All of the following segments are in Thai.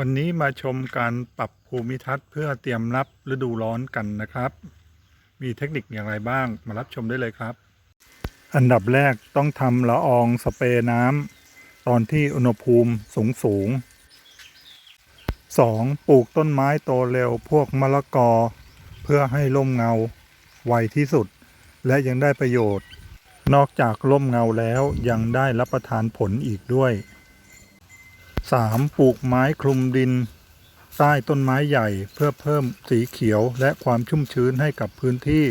วันนี้มาชมการปรับภูมิทัศน์เพื่อเตรียมรับฤดูร้อนกันนะครับ มีเทคนิคอย่างไรบ้างมารับชมได้เลยครับ อันดับแรกต้องทำละอองสเปรย์น้ำตอนที่อุณหภูมิสูงสูง 2. ปลูกต้นไม้โตเร็วพวกมะละกอ เพื่อให้ร่มเงาไวที่สุด และยังได้ประโยชน์ นอกจากร่มเงาแล้วยังได้รับประทานผลอีกด้วย 3. ปลูกไม้คลุมดิน ใต้ต้นไม้ใหญ่เพื่อเพิ่มสีเขียวและความชุ่มชื้นให้กับพื้นที่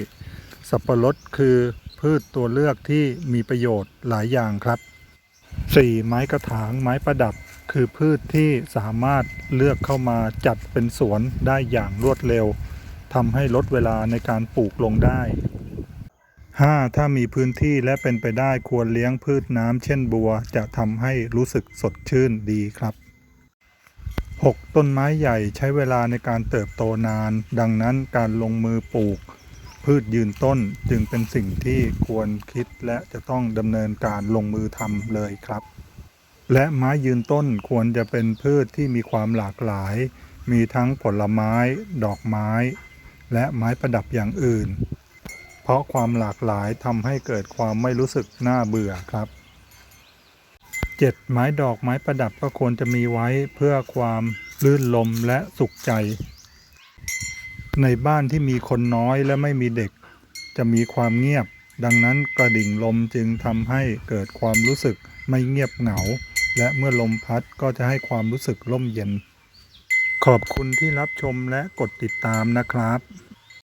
สับปะรดคือพืชตัวเลือกที่มีประโยชน์หลายอย่างครับ 4. ไม้กระถางไม้ประดับ คือพืชที่สามารถเลือกเข้ามาจัดเป็นสวนได้อย่างรวดเร็วทำให้ลดเวลาในการปลูกลงได้ 5. ถ้ามีพื้นที่และเป็นไปได้ควรเลี้ยงพืชน้ำเช่นบัว จะทำให้รู้สึกสดชื่นดีครับ 6. ต้นไม้ใหญ่ใช้เวลาในการเติบโตนาน ดังนั้นการลงมือปลูก พืชยืนต้นจึงเป็นสิ่งที่ควรคิดและจะต้องดำเนินการลงมือทำเลยครับ และไม้ยืนต้นควรจะเป็นพืชที่มีความหลากหลาย มีทั้งผลไม้ ดอกไม้ และไม้ประดับอย่างอื่น เพราะความหลากหลายทำให้เกิดความไม่รู้สึกน่าเบื่อครับ 7. ไม้ดอกไม้ประดับก็ควรจะมีไว้เพื่อความลื่นลมและสุขใจ ในบ้านที่มีคนน้อยและไม่มีเด็ก จะมีความเงียบ ดังนั้นกระดิ่งลมจึงทำให้เกิดความรู้สึกไม่เงียบเหงา และเมื่อลมพัดก็จะให้ความรู้สึกร่มเย็น ขอบคุณที่รับชมและกดติดตามนะครับ